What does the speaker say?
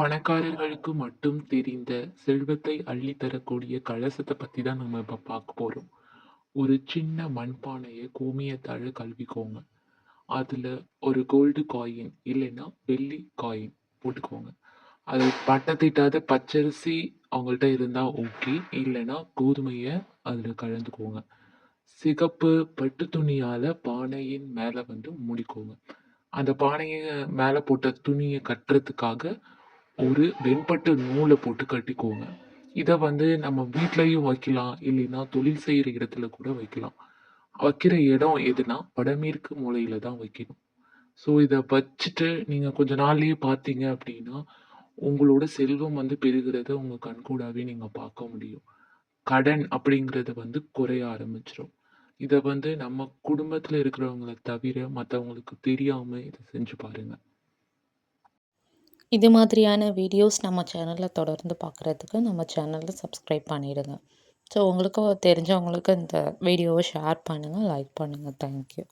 பணக்காரர்களுக்கு மட்டும் தெரிந்த செல்வத்தை அள்ளி தரக்கூடிய கலசத்தை பத்தி தான் நம்ம இப்போ பார்க்க போறோம். ஒரு சின்ன மண்பானையை கோமியத்தாழ கழுவிக்கோங்க. அதுல ஒரு கோல்டு காயின் இல்லைன்னா வெள்ளி காயின் போட்டுக்கோங்க. அது பட்டத்திட்டாத பச்சரிசி அவங்கள்ட்ட இருந்தா ஓகே. இல்லைன்னா கோதுமைய அதுல கலந்துக்கோங்க. சிகப்பு பட்டு துணியால பானையின் மேல வந்து மூடிக்கோங்க. அந்த பானைய மேல போட்ட துணியை கட்டுறதுக்காக ஒரு வெண்பட்டு நூலை போட்டு கட்டிக்கோங்க. இதை வந்து நம்ம வீட்லேயும் வைக்கலாம். இல்லைன்னா தொழில் செய்கிற இடத்துல கூட வைக்கலாம். வைக்கிற இடம் எதுனா, வடமேற்கு மூலையில தான் வைக்கணும். ஸோ இதை வச்சுட்டு நீங்கள் கொஞ்ச நாள்லேயே பார்த்தீங்க அப்படின்னா, உங்களோட செல்வம் வந்து பெருகிறத உங்கள் கண்கூடாவே நீங்கள் பார்க்க முடியும். கடன் அப்படிங்கிறது வந்து குறைய ஆரம்பிச்சிடும் இதை வந்து நம்ம குடும்பத்தில் இருக்கிறவங்கள தவிர மற்றவங்களுக்கு தெரியாமல் இதை செஞ்சு பாருங்கள் இது மாதிரியான வீடியோஸ் நம்ம சேனலில் தொடர்ந்து பார்க்குறதுக்கு நம்ம சேனலில் சப்ஸ்கிரைப் பண்ணிவிடுங்க ஸோ உங்களுக்கு தெரிஞ்சவங்களுக்கு இந்த வீடியோவை ஷேர் பண்ணுங்கள் லைக் பண்ணுங்கள் தேங்க் யூ.